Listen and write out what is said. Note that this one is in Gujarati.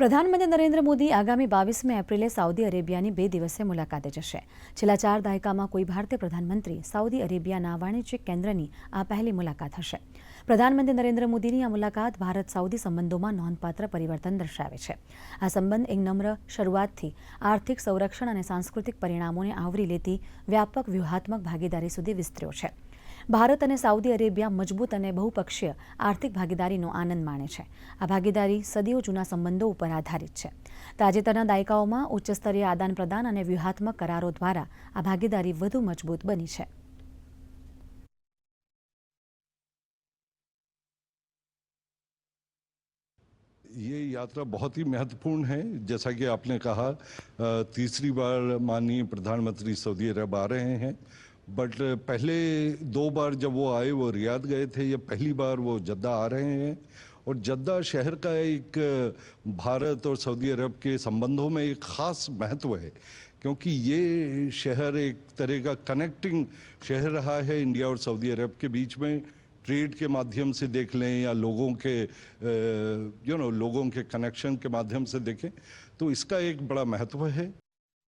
પ્રધાનમંત્રી નરેન્દ્ર મોદી આગામી બાવીસમી એપ્રિલે સાઉદી અરેબિયાની બે દિવસે મુલાકાતે જશે છેલ્લા ચાર દાયકામાં કોઈ ભારતીય પ્રધાનમંત્રી સાઉદી અરેબિયાના વાણિજ્યિક કેન્દ્રની આ પહેલી મુલાકાત હશે પ્રધાનમંત્રી નરેન્દ્ર મોદીની આ મુલાકાત ભારત સાઉદી સંબંધોમાં નોંધપાત્ર પરિવર્તન દર્શાવે છે આ સંબંધ એક નમ્ર શરૂઆતથી આર્થિક સંરક્ષણ અને સાંસ્કૃતિક પરિણામોને આવરી લેતી વ્યાપક વ્યૂહાત્મક ભાગીદારી સુધી વિસ્તર્યો છે भारत અને સાઉદી અરેબિયા મજબૂત અને બહુપક્ષીય આર્થિક ભાગીદારીનો આનંદ માણે છે આ ભાગીદારી સદીઓ જૂના સંબંધો પર આધારિત છે તાજેતરના દાયકાઓમાં ઉચ્ચ સ્તરીય આદાન પ્રદાન અને વ્યૂહાત્મક કરારો દ્વારા આ ભાગીદારી વધુ મજબૂત બની છે. એય ਯાત્રા બહોત હી મહત્વપૂર્ણ હૈ જૈસા કી આપને કહા તીસરી બાર માનની પ્રધાનમંત્રી સાઉદી અરેબ આ રહે હૈ बट uh, पहले दो बार जब वो आए वो रियाद गए थे ये पहली बार वो जद्दा आ रहे हैं और जद्दा शहर का एक uh, भारत और सऊदी अरब के संबंधों में एक ख़ास महत्व है क्योंकि ये शहर एक तरह का कनेक्टिंग शहर रहा है इंडिया और सऊदी अरब के बीच में ट्रेड के माध्यम से देख लें या लोगों के यू uh, नो लोगों के कनेक्शन के माध्यम से देखें तो इसका एक बड़ा महत्व है